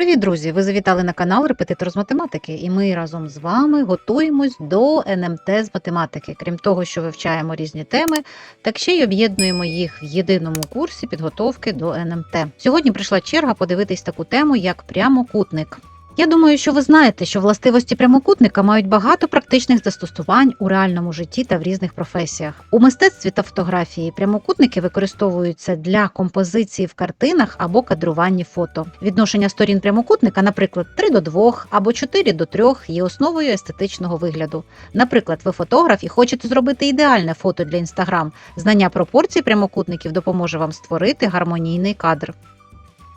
Привіт, друзі! Ви завітали на канал Репетитор з математики, і ми разом з вами готуємось до НМТ з математики. Крім того, що вивчаємо різні теми, так ще й об'єднуємо їх в єдиному курсі підготовки до НМТ. Сьогодні прийшла черга подивитись таку тему, як прямокутник. Я думаю, що ви знаєте, що властивості прямокутника мають багато практичних застосувань у реальному житті та в різних професіях. У мистецтві та фотографії прямокутники використовуються для композиції в картинах або кадруванні фото. Відношення сторін прямокутника, наприклад, 3 до 2 або 4 до 3 є основою естетичного вигляду. Наприклад, ви фотограф і хочете зробити ідеальне фото для інстаграм. Знання пропорцій прямокутників допоможе вам створити гармонійний кадр.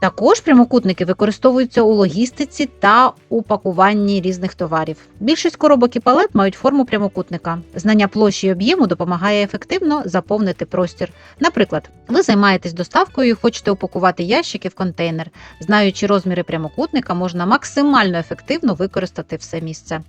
Також прямокутники використовуються у логістиці та у пакуванні різних товарів. Більшість коробок і палет мають форму прямокутника. Знання площі і об'єму допомагає ефективно заповнити простір. Наприклад, ви займаєтесь доставкою і хочете упакувати ящики в контейнер. Знаючи розміри прямокутника, можна максимально ефективно використати все місце.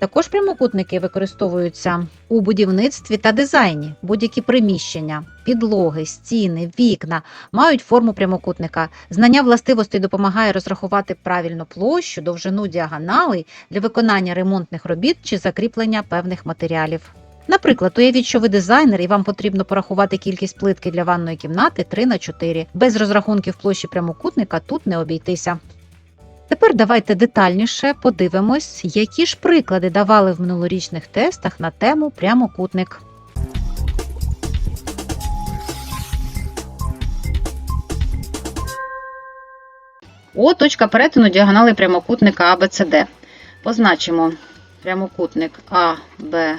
Також прямокутники використовуються у будівництві та дизайні. Будь-які приміщення, підлоги, стіни, вікна мають форму прямокутника. Знання властивостей допомагає розрахувати правильну площу, довжину діагоналей для виконання ремонтних робіт чи закріплення певних матеріалів. Наприклад, уявіть, що ви дизайнер і вам потрібно порахувати кількість плитки для ванної кімнати 3 на 4. Без розрахунків площі прямокутника тут не обійтися. Тепер давайте детальніше подивимось, які ж приклади давали в минулорічних тестах на тему прямокутник. О, точка перетину діагонали прямокутника ABCD. Позначимо прямокутник ABCD.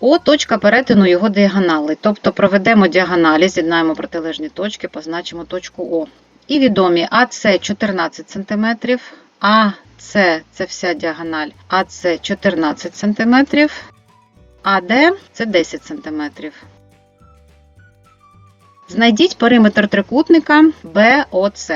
О, точка перетину його діагонали. Тобто проведемо діагоналі, з'єднаємо протилежні точки, позначимо точку О. І відомі АС 14 см, АС це вся діагональ, АС 14 см, АД це 10 см. Знайдіть периметр трикутника БОЦ.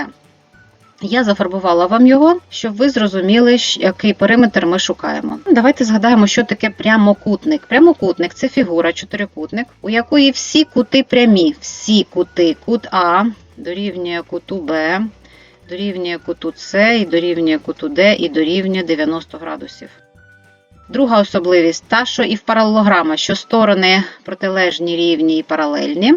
Я зафарбувала вам його, щоб ви зрозуміли, який периметр ми шукаємо. Давайте згадаємо, що таке прямокутник. Прямокутник це фігура, чотирикутник, у якої всі кути прямі. Всі кути. Кут А дорівнює куту Б, дорівнює куту С, і дорівнює куту Д, і дорівнює 90 градусів. Друга особливість та, що і в паралелограма, що сторони протилежні, рівні і паралельні.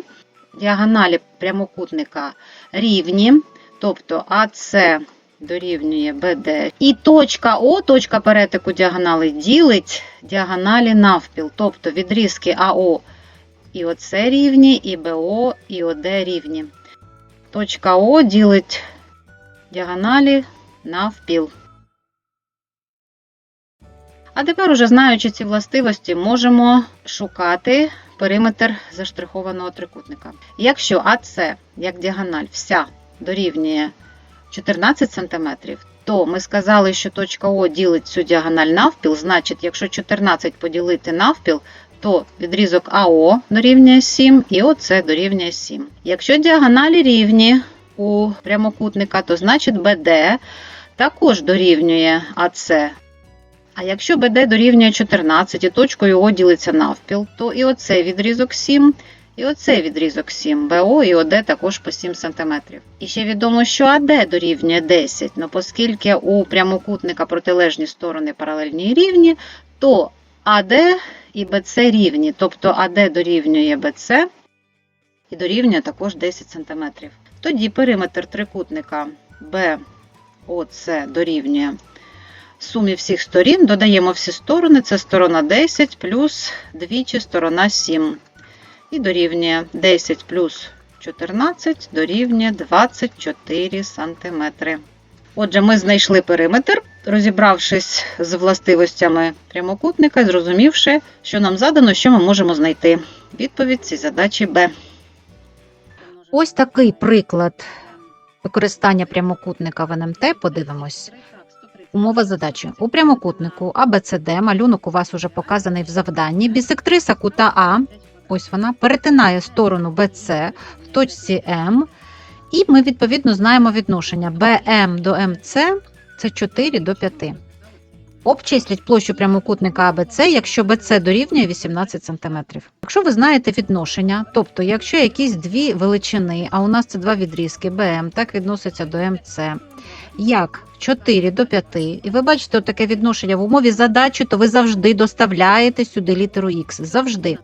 Діагоналі прямокутника рівні, тобто АС дорівнює БД. І точка О, точка перетику діагонали, ділить діагоналі навпіл, тобто відрізки АО і ОЦ рівні, і БО, і ОД рівні. Точка О ділить діагоналі навпіл. А тепер, уже знаючи ці властивості, можемо шукати периметр заштрихованого трикутника. Якщо АС, як діагональ, вся дорівнює 14 см, то ми сказали, що точка О ділить цю діагональ навпіл, значить, якщо 14 поділити навпіл, то відрізок АО дорівнює 7 і ОЦ дорівнює 7. Якщо діагоналі рівні у прямокутника, то значить БД також дорівнює АЦ. А якщо БД дорівнює 14 і точкою О ділиться навпіл, то і оцей відрізок 7, і оцей відрізок 7, БО і ОД також по 7 см. І ще відомо, що АД дорівнює 10, але оскільки у прямокутника протилежні сторони паралельні і рівні, то АД і БЦ рівні, тобто АД дорівнює БЦ і дорівнює також 10 см. Тоді периметр трикутника БОЦ дорівнює сумі всіх сторін, додаємо всі сторони, це сторона 10 плюс двічі сторона 7. І дорівнює 10 плюс 14 дорівнює 24 см. Отже, ми знайшли периметр, розібравшись з властивостями прямокутника, зрозумівши, що нам задано, що ми можемо знайти. Відповідь цій задачі Б. Ось такий приклад використання прямокутника в НМТ. Подивимось. Умова задачі. У прямокутнику ABCD малюнок у вас уже показаний в завданні. Бісектриса кута А, ось вона, перетинає сторону BC в точці М. І ми відповідно знаємо відношення BM до MC це 4 до 5. Обчисліть площу прямокутника АБЦ, якщо БЦ дорівнює 18 см. Якщо ви знаєте відношення, тобто якщо якісь дві величини, а у нас це два відрізки БМ, так відноситься до МЦ, як 4 до 5, і ви бачите таке відношення в умові задачі, то ви завжди доставляєте сюди літеру Х. Завжди.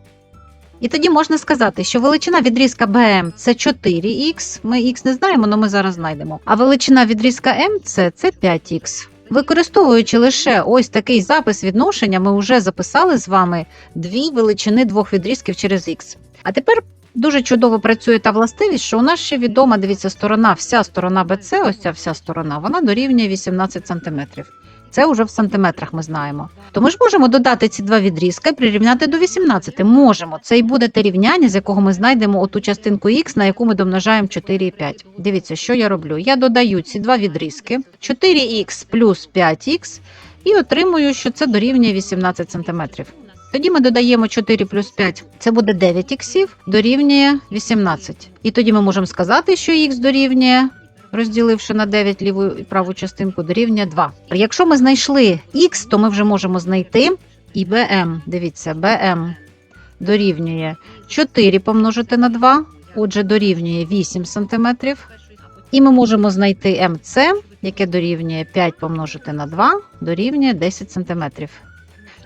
І тоді можна сказати, що величина відрізка БМ це 4х, ми х не знаємо, але ми зараз знайдемо. А величина відрізка МЦ це 5х. Використовуючи лише ось такий запис відношення, ми вже записали з вами дві величини двох відрізків через х. А тепер дуже чудово працює та властивість, що у нас ще відома, дивіться, сторона, вся сторона BC, ось ця вся сторона, вона дорівнює 18 см. Це вже в сантиметрах ми знаємо. То ми ж можемо додати ці два відрізка і прирівняти до 18. Можемо. Це і буде те рівняння, з якого ми знайдемо оту частинку х, на яку ми домножаємо 4 і 5. Дивіться, що я роблю. Я додаю ці два відрізки 4х плюс 5х і отримую, що це дорівнює 18 см. Тоді ми додаємо 4 плюс 5, це буде 9 іксів, дорівнює 18. І тоді ми можемо сказати, що х дорівнює розділивши на 9 ліву і праву частинку, дорівнює 2. Якщо ми знайшли х, то ми вже можемо знайти і БМ. Дивіться, БМ дорівнює 4 помножити на 2, отже, дорівнює 8 см. І ми можемо знайти МЦ, яке дорівнює 5 помножити на 2, дорівнює 10 см.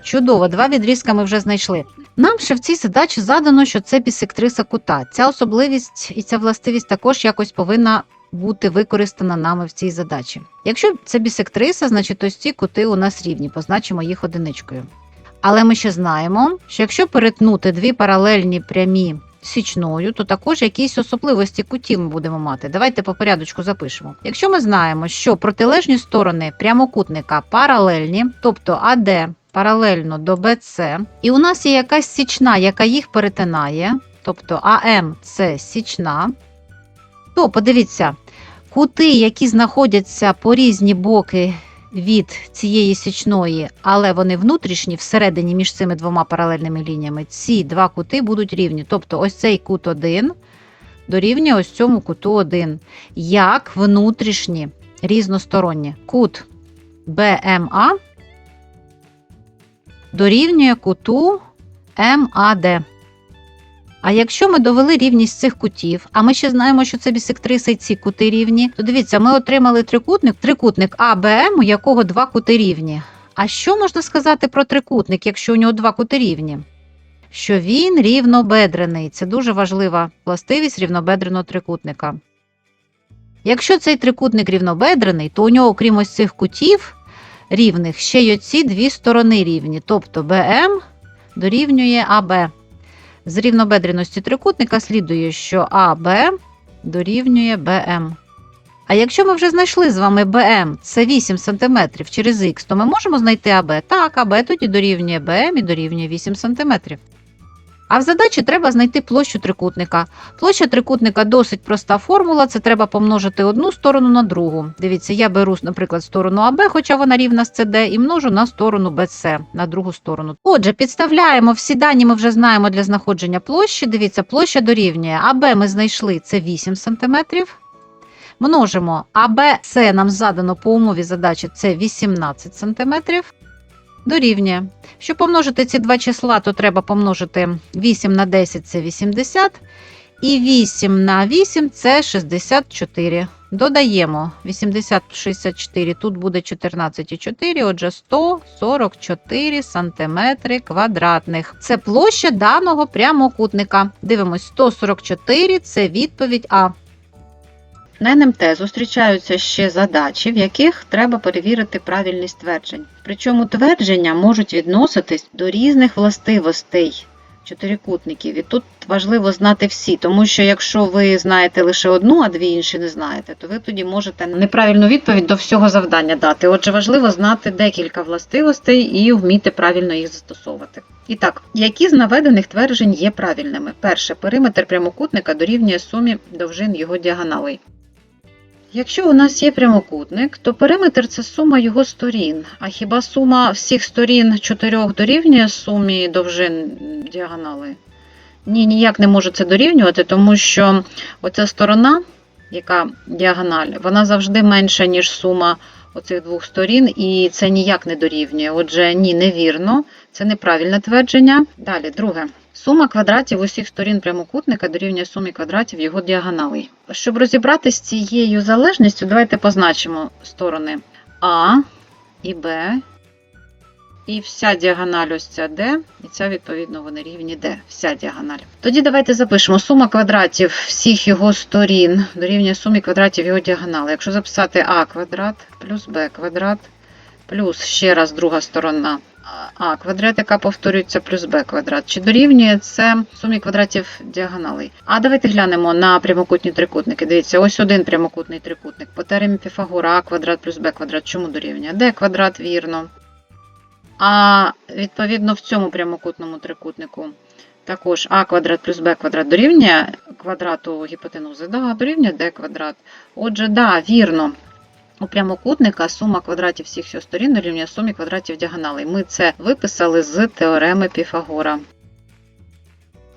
Чудово, два відрізка ми вже знайшли. Нам ще в цій задачі задано, що це бісектриса кута. Ця особливість і ця властивість також якось повинна бути використана нами в цій задачі. Якщо це бісектриса, значить ось ці кути у нас рівні, позначимо їх одиничкою. Але ми ще знаємо, що якщо перетнути дві паралельні прямі січною, то також якісь особливості кутів ми будемо мати. Давайте по порядочку запишемо. Якщо ми знаємо, що протилежні сторони прямокутника паралельні, тобто АД паралельно до БЦ, і у нас є якась січна, яка їх перетинає, тобто АМ це січна, то подивіться, кути, які знаходяться по різні боки від цієї січної, але вони внутрішні, всередині між цими двома паралельними лініями, ці два кути будуть рівні. Тобто ось цей кут 1 дорівнює ось цьому куту 1. Як внутрішні різносторонні кут БМА дорівнює куту МАД. А якщо ми довели рівність цих кутів, а ми ще знаємо, що це бісектриса і ці кути рівні, то дивіться, ми отримали трикутник, трикутник АБМ, у якого два кути рівні. А що можна сказати про трикутник, якщо у нього два кути рівні? Що він рівнобедрений. Це дуже важлива властивість рівнобедреного трикутника. Якщо цей трикутник рівнобедрений, то у нього, окрім ось цих кутів рівних, ще й оці дві сторони рівні, тобто БМ дорівнює АБ. З рівнобедреності трикутника слідує, що АБ дорівнює БМ. А якщо ми вже знайшли з вами БМ, це 8 см через х, то ми можемо знайти АБ. Так, АБ тоді дорівнює БМ і дорівнює 8 см. А в задачі треба знайти площу трикутника. Площа трикутника досить проста формула, це треба помножити одну сторону на другу. Дивіться, я беру, наприклад, сторону АБ, хоча вона рівна з СД, і множу на сторону БС, на другу сторону. Отже, підставляємо всі дані, ми вже знаємо для знаходження площі. Дивіться, площа дорівнює. АБ ми знайшли це 8 см. Множимо АБ, це нам задано по умові задачі, це 18 см. Дорівнює. Щоб помножити ці два числа, то треба помножити 8 на 10 це 80. І 8 на 8 це 64. Додаємо 80 64, тут буде 14,4, отже, 144 сантиметри квадратних. Це площа даного прямокутника. Дивимось, 144 це відповідь А. На НМТ зустрічаються ще задачі, в яких треба перевірити правильність тверджень. Причому твердження можуть відноситись до різних властивостей чотирикутників. І тут важливо знати всі, тому що якщо ви знаєте лише одну, а дві інші не знаєте, то ви тоді можете неправильну відповідь до всього завдання дати. Отже, важливо знати декілька властивостей і вміти правильно їх застосовувати. І так, які з наведених тверджень є правильними? Перше, периметр прямокутника дорівнює сумі довжин його діагоналей. Якщо у нас є прямокутник, то периметр це сума його сторін. А хіба сума всіх сторін чотирьох дорівнює сумі довжин діагонали? Ні, ніяк не може це дорівнювати, тому що оця сторона, яка діагональ, вона завжди менша, ніж сума оцих двох сторін, і це ніяк не дорівнює. Отже, ні, невірно, це неправильне твердження. Далі, друге. Сума квадратів усіх сторін прямокутника дорівнює сумі квадратів його діагоналей. Щоб розібратися з цією залежністю, давайте позначимо сторони А і Б. І вся діагональ ось ця D, і ця, відповідно, вони рівні D, вся діагональ. Тоді давайте запишемо сума квадратів всіх його сторін дорівнює сумі квадратів його діагонали. Якщо записати А квадрат плюс Б квадрат, плюс ще раз друга сторона А квадрат, яка повторюється, плюс Б квадрат. Чи дорівнює це сумі квадратів діагоналей? А давайте глянемо на прямокутні трикутники. Дивіться, ось один прямокутний трикутник. По теоремі Піфагора А квадрат плюс Б квадрат. Чому дорівнює? Д квадрат, вірно. А відповідно в цьому прямокутному трикутнику також а квадрат плюс b квадрат дорівнює квадрату гіпотенузи. Да, дорівнює d квадрат. Отже, да, вірно. У прямокутника сума квадратів всіх його сторін дорівнює сумі квадратів діагоналей. Ми це виписали з теореми Піфагора.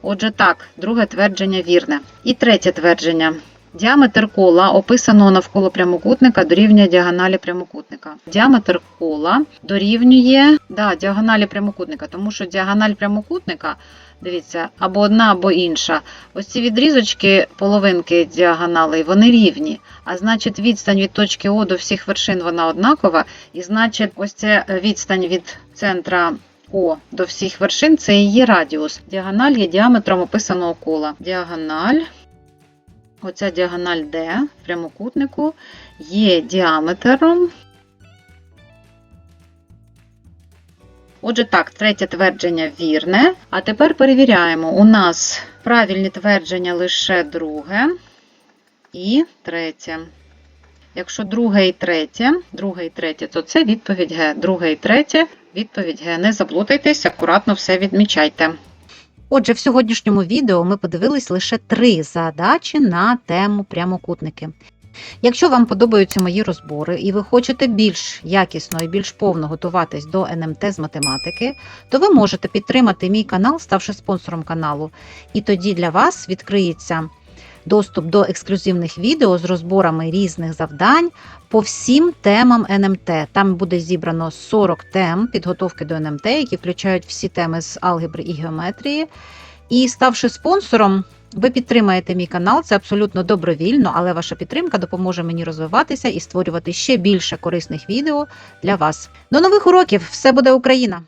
Отже, так, друге твердження вірне. І третє твердження. Діаметр кола, описаного навколо прямокутника, дорівнює діагоналі прямокутника. Діаметр кола дорівнює да, діагоналі прямокутника, тому що діагональ прямокутника, дивіться, або одна, або інша. Ось ці відрізочки, половинки діагоналей, вони рівні. А значить, відстань від точки О до всіх вершин вона однакова. І значить, ось ця відстань від центра О до всіх вершин це є радіус. Діагональ є діаметром описаного кола. Діагональ. Оця діагональ в прямокутнику є діаметром. Отже, так, третє твердження вірне. А тепер перевіряємо. У нас правильні твердження лише друге і третє. Якщо друге і третє, друге і третє, то це відповідь Г. Друге і третє, відповідь Г. Не заплутайтесь, акуратно все відмічайте. Отже, в сьогоднішньому відео ми подивились лише три задачі на тему прямокутники. Якщо вам подобаються мої розбори і ви хочете більш якісно і більш повно готуватись до НМТ з математики, то ви можете підтримати мій канал, ставши спонсором каналу. І тоді для вас відкриється доступ до ексклюзивних відео з розборами різних завдань по всім темам НМТ. Там буде зібрано 40 тем підготовки до НМТ, які включають всі теми з алгебри і геометрії. І ставши спонсором, ви підтримаєте мій канал, це абсолютно добровільно, але ваша підтримка допоможе мені розвиватися і створювати ще більше корисних відео для вас. До нових уроків! Все буде Україна!